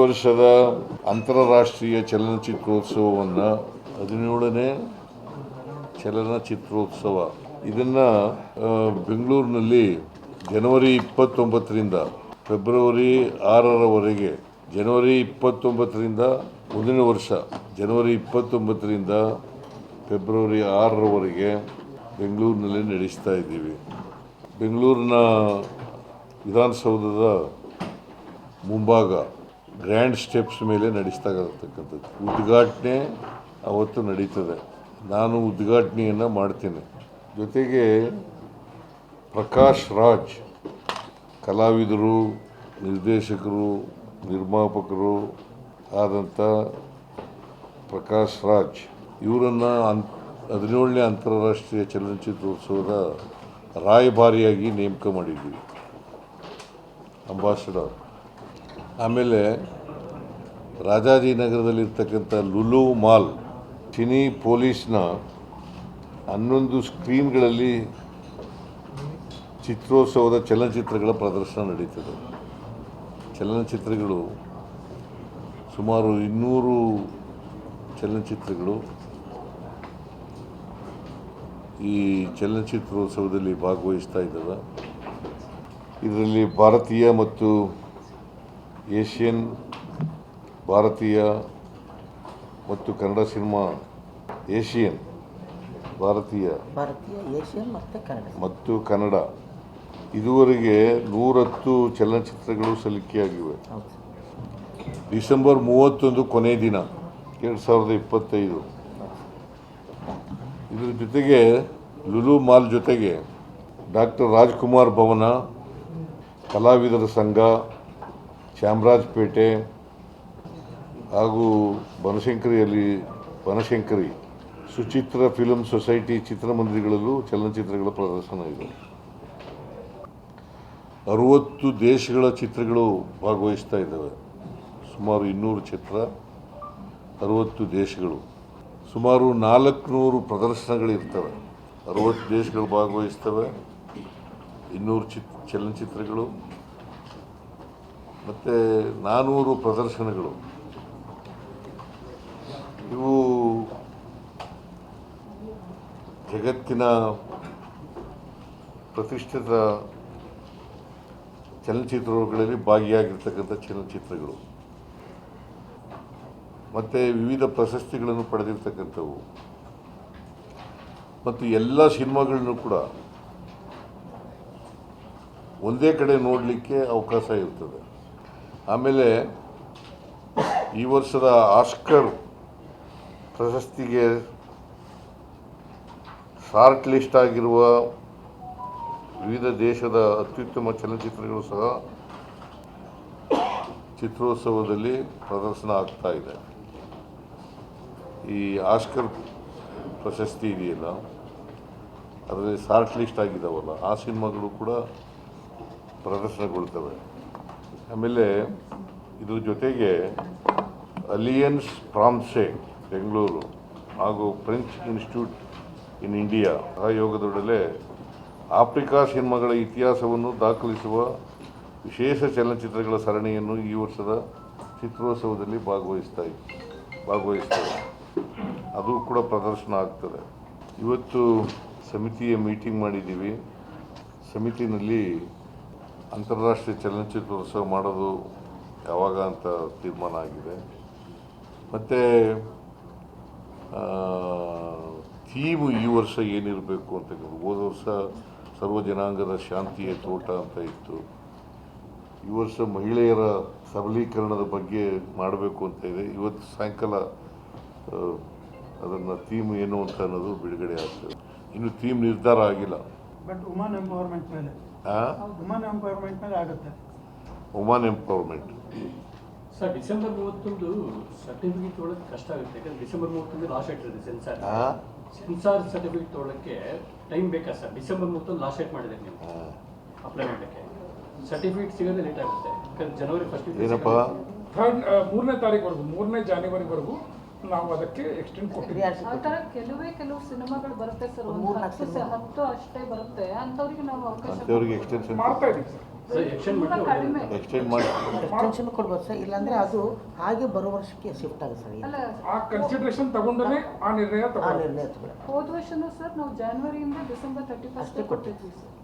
ವರ್ಷದ ಅಂತಾರಾಷ್ಟ್ರೀಯ ಚಲನಚಿತ್ರೋತ್ಸವವನ್ನು ಹದಿನೇಳನೇ ಚಲನಚಿತ್ರೋತ್ಸವ. ಇದನ್ನು ಬೆಂಗಳೂರಿನಲ್ಲಿ ಜನವರಿ ಇಪ್ಪತ್ತೊಂಬತ್ತರಿಂದ ಫೆಬ್ರವರಿ ಆರರವರೆಗೆ, ಜನವರಿ ಇಪ್ಪತ್ತೊಂಬತ್ತರಿಂದ ಮುಂದಿನ ವರ್ಷ, ಜನವರಿ ಇಪ್ಪತ್ತೊಂಬತ್ತರಿಂದ ಫೆಬ್ರವರಿ ಆರರವರೆಗೆ ಬೆಂಗಳೂರಿನಲ್ಲಿ ನಡೆಸ್ತಾ ಇದ್ದೀವಿ. ಬೆಂಗಳೂರಿನ ವಿಧಾನಸೌಧದ ಮುಂಭಾಗ ಗ್ರ್ಯಾಂಡ್ ಸ್ಟೆಪ್ಸ್ ಮೇಲೆ ನಡೆಸ್ತಾ ಇರತಕ್ಕಂಥದ್ದು ಉದ್ಘಾಟನೆ ಅವತ್ತು ನಡೀತದೆ. ನಾನು ಉದ್ಘಾಟನೆಯನ್ನು ಮಾಡ್ತೇನೆ. ಜೊತೆಗೆ ಪ್ರಕಾಶ್ ರಾಜ್, ಕಲಾವಿದರು, ನಿರ್ದೇಶಕರು, ನಿರ್ಮಾಪಕರು ಆದಂಥ ಪ್ರಕಾಶ್ ರಾಜ್, ಇವರನ್ನು ಅನ್ ಹದಿನೇಳನೇ ಅಂತಾರಾಷ್ಟ್ರೀಯ ಚಲನಚಿತ್ರೋತ್ಸವದ ರಾಯಭಾರಿಯಾಗಿ ನೇಮಕ ಮಾಡಿದ್ದೀವಿ. ಅಂಬಾಸಡರ್. ಆಮೇಲೆ ರಾಜಾಜಿನಗರದಲ್ಲಿರ್ತಕ್ಕಂಥ ಲುಲು ಮಾಲ್, ಚಿನಿ ಪೊಲೀಸ್ನ ಹನ್ನೊಂದು ಸ್ಕ್ರೀನ್ಗಳಲ್ಲಿ ಚಿತ್ರೋತ್ಸವದ ಚಲನಚಿತ್ರಗಳ ಪ್ರದರ್ಶನ ನಡೀತದೆ. ಚಲನಚಿತ್ರಗಳು ಸುಮಾರು ಇನ್ನೂರು ಚಲನಚಿತ್ರಗಳು. ಈ ಚಲನಚಿತ್ರೋತ್ಸವದಲ್ಲಿ ಭಾಗವಹಿಸ್ತಾ ಇದ್ದಾವೆ. ಇದರಲ್ಲಿ ಭಾರತೀಯ ಮತ್ತು ಏಷ್ಯನ್ ಭಾರತೀಯ ಮತ್ತು ಕನ್ನಡ ಸಿನಿಮಾ ಏಷಿಯನ್ ಭಾರತೀಯ ಮತ್ತು ಕನ್ನಡ. ಮತ್ತು ಕನ್ನಡ. ಇದುವರೆಗೆ ನೂರತ್ತು ಚಲನಚಿತ್ರಗಳು ಸಲ್ಲಿಕೆಯಾಗಿವೆ. ಡಿಸೆಂಬರ್ ಮೂವತ್ತೊಂದು ಕೊನೆ ದಿನ ಎರಡು ಸಾವಿರದ ಇಪ್ಪತ್ತೈದು. ಇದರ ಜೊತೆಗೆ ಲುಲು ಮಾಲ್ ಜೊತೆಗೆ ಡಾಕ್ಟರ್ ರಾಜ್ಕುಮಾರ್ ಭವನ ಕಲಾವಿದರ ಸಂಘ ಚಾಮರಾಜಪೇಟೆ ಹಾಗೂ ಬನಶಂಕರಿಯಲ್ಲಿ ಬನಶಂಕರಿ ಸುಚಿತ್ರ ಫಿಲ್ಮ್ ಸೊಸೈಟಿ ಚಿತ್ರಮಂದಿರಗಳಲ್ಲೂ ಚಲನಚಿತ್ರಗಳ ಪ್ರದರ್ಶನ ಇದೆ. ಅರುವತ್ತು ದೇಶಗಳ ಚಿತ್ರಗಳು ಭಾಗವಹಿಸ್ತಾ ಇದ್ದಾವೆ. ಸುಮಾರು ಇನ್ನೂರು ಚಿತ್ರ, ಅರುವತ್ತು ದೇಶಗಳು. ಸುಮಾರು ನಾಲ್ಕುನೂರು ಪ್ರದರ್ಶನಗಳಿರ್ತವೆ. ಅರುವತ್ತು ದೇಶಗಳು ಭಾಗವಹಿಸ್ತವೆ. ಇನ್ನೂರು ಚಿತ್, ಚಲನಚಿತ್ರಗಳು. ಮತ್ತು ನಾನೂರು ಪ್ರದರ್ಶನಗಳು. ಇವು ಜಗತ್ತಿನ ಪ್ರತಿಷ್ಠಿತ ಚಲನಚಿತ್ರಗಳಲ್ಲಿ ಭಾಗಿಯಾಗಿರ್ತಕ್ಕಂಥ ಚಲನಚಿತ್ರಗಳು. ಮತ್ತು ವಿವಿಧ ಪ್ರಶಸ್ತಿಗಳನ್ನು ಪಡೆದಿರ್ತಕ್ಕಂಥವು. ಮತ್ತು ಎಲ್ಲ ಸಿನಿಮಾಗಳನ್ನು ಕೂಡ ಒಂದೇ ಕಡೆ ನೋಡಲಿಕ್ಕೆ ಅವಕಾಶ ಇರ್ತದೆ. ಆಮೇಲೆ ಈ ವರ್ಷದ ಆಸ್ಕರ್ ಪ್ರಶಸ್ತಿಗೆ ಶಾರ್ಟ್ ಲಿಸ್ಟ್ ಆಗಿರುವ ವಿವಿಧ ದೇಶದ ಅತ್ಯುತ್ತಮ ಚಲನಚಿತ್ರಗಳು ಸಹ ಚಿತ್ರೋತ್ಸವದಲ್ಲಿ ಪ್ರದರ್ಶನ ಆಗ್ತಾ ಇದೆ. ಈ ಆಸ್ಕರ್ ಪ್ರಶಸ್ತಿ ಇದೆಯಲ್ಲ, ಅದರಲ್ಲಿ ಶಾರ್ಟ್ ಲಿಸ್ಟ್ ಆಗಿದ್ದಾವಲ್ಲ ಆ ಸಿನಿಮಾಗಳು ಕೂಡ ಪ್ರದರ್ಶನಗೊಳ್ತವೆ. ಆಮೇಲೆ ಇದ್ರ ಜೊತೆಗೆ ಅಲಿಯನ್ಸ್ ಫ್ರಾನ್ಸೆ ಬೆಂಗಳೂರು ಹಾಗೂ ಫ್ರೆಂಚ್ ಇನ್ಸ್ಟಿಟ್ಯೂಟ್ ಇನ್ ಇಂಡಿಯಾ ಸಹಯೋಗದೊಡನೆ ಆಫ್ರಿಕಾ ಸಿನಿಮಾಗಳ ಇತಿಹಾಸವನ್ನು ದಾಖಲಿಸುವ ವಿಶೇಷ ಚಲನಚಿತ್ರಗಳ ಸರಣಿಯನ್ನು ಈ ವರ್ಷದ ಚಿತ್ರೋತ್ಸವದಲ್ಲಿ ಭಾಗವಹಿಸ್ತಾ ಇತ್ತು ಭಾಗವಹಿಸ್ತದೆ. ಅದು ಕೂಡ ಪ್ರದರ್ಶನ ಆಗ್ತದೆ. ಇವತ್ತು ಸಮಿತಿಯ ಮೀಟಿಂಗ್ ಮಾಡಿದ್ದೀವಿ. ಸಮಿತಿನಲ್ಲಿ ಅಂತಾರಾಷ್ಟ್ರೀಯ ಚಲನಚಿತ್ರೋತ್ಸವ ಮಾಡೋದು ಯಾವಾಗ ಅಂತ ತೀರ್ಮಾನ ಆಗಿದೆ. ಮತ್ತು ಥೀಮ್ ಈ ವರ್ಷ ಏನಿರಬೇಕು ಅಂತ ಹೋದ ವರ್ಷ ಸರ್ವ ಜನಾಂಗದ ಶಾಂತಿಯ ತೋಟ ಅಂತ ಇತ್ತು. ಈ ವರ್ಷ ಮಹಿಳೆಯರ ಸಬಲೀಕರಣದ ಬಗ್ಗೆ ಮಾಡಬೇಕು ಅಂತ ಇದೆ. ಇವತ್ತು ಸಾಯಂಕಾಲ ಅದನ್ನು ಥೀಮ್ ಏನು ಅಂತ ಅನ್ನೋದು ಬಿಡುಗಡೆ ಆಗ್ತದೆ. ಇನ್ನು ಥೀಮ್ ನಿರ್ಧಾರ ಆಗಿಲ್ಲ. ಬಟ್ ವುಮನ್ ಎಂಪವರ್ಮೆಂಟ್ ಮೇಲೆ? ವುಮನ್ ಎಂಪವರ್ಮೆಂಟ್ ಮೇಲೆ ಆಗುತ್ತೆ. ವುಮನ್ ಎಂಪವರ್ಮೆಂಟ್ ಸರ್ ಡಿಸೆಂಬರ್ ಮೂವತ್ತೊಂದು ಸರ್ಟಿಫಿಕೇಟ್ ತೊಗೊಳಕ್ಕೆ ಕಷ್ಟ ಆಗುತ್ತೆ. ಯಾಕಂದ್ರೆ ಡಿಸೆಂಬರ್ ಮೂವತ್ತೊಂದು ಲಾಸ್ಟ್ ಡೇಟ್ ಇರುತ್ತೆ ಸೆನ್ಸಾರ್? ಸೆನ್ಸಾರ್ ಸರ್ಟಿಫಿಕೇಟ್ ತೊಗೊಳಕ್ಕೆ ಟೈಮ್ ಬೇಕಾ ಸರ್ ಡಿಸೆಂಬರ್ ಮೂವತ್ತೊಂದು ಲಾಸ್ಟ್ ಡೇಟ್ ಮಾಡಿದೆ ನೀವು ಅಪ್ಲೈ ಮಾಡಲಿಕ್ಕೆ. ಸರ್ಟಿಫಿಕೇಟ್ ಸಿಗೋದೇ ಲೇಟ್ ಆಗುತ್ತೆ. ಯಾಕಂದ್ರೆ ಜನವರಿ ಫಸ್ಟ್ ಏನಪ್ಪ? ಥರ್ಡ್ ಮೂರನೇ ತಾರೀಕು ಮೂರನೇ ಜಾನ್ವರಿವರೆಗೂ ನಾವು ಅದಕ್ಕೆ ಎಕ್ಸ್ಟೆಂಡ್ ಕೊಟ್ಟಿದ್ದೀವಿ. ಆ ಥರ ಕೆಲವೇ ಕೆಲವು ಸಿನಿಮಾಗಳು ಬರುತ್ತೆ ಸರ್. ಒಂದು ಹತ್ತು ಸ-. ಹತ್ತು ಅಷ್ಟೇ ಬರುತ್ತೆ. ಅಂಥವ್ರಿಗೆ ನಾವು ಅವಕಾಶ ಅಂಥವ್ರಿಗೆ ಎಕ್ಸ್ಟೆನ್ಷನ್ ಮಾಡ್ತಾ ಇದ್ದೀವಿ ಸರ್. ತುಂಬಾ ಕಡಿಮೆ. ಎಕ್ಸ್ಟೆಂಡ್ ಮಾಡಿ. ಎಕ್ಸ್ಟೆನ್ಷನ್ ಕೊಡ್ಬೋದು ಸರ್. ಇಲ್ಲಾಂದ್ರೆ ಅದು ಹಾಗೆ ಬರೋ ವರ್ಷಕ್ಕೆ ಶಿಫ್ಟ್ ಆಗುತ್ತೆ ಸರ್. ಅಲ್ಲ ಆ ಕನ್ಸಿಡರೇಷನ್ ತಗೊಂಡೇ ಆ ನಿರ್ಣಯ ಆ ತಗೊಳ್ಳಿ ನಿರ್ಣಯ ತಗೊಳ್ಳಿ ಹೋದ ವರ್ಷನೂ ಸರ್ ನಾವು ಜಾನ್ವರಿಯಿಂದ ಡಿಸೆಂಬರ್ ತರ್ಟಿ ಫಸ್ಟ್ ಕೊಟ್ಟಿದ್ವಿ ಸರ್.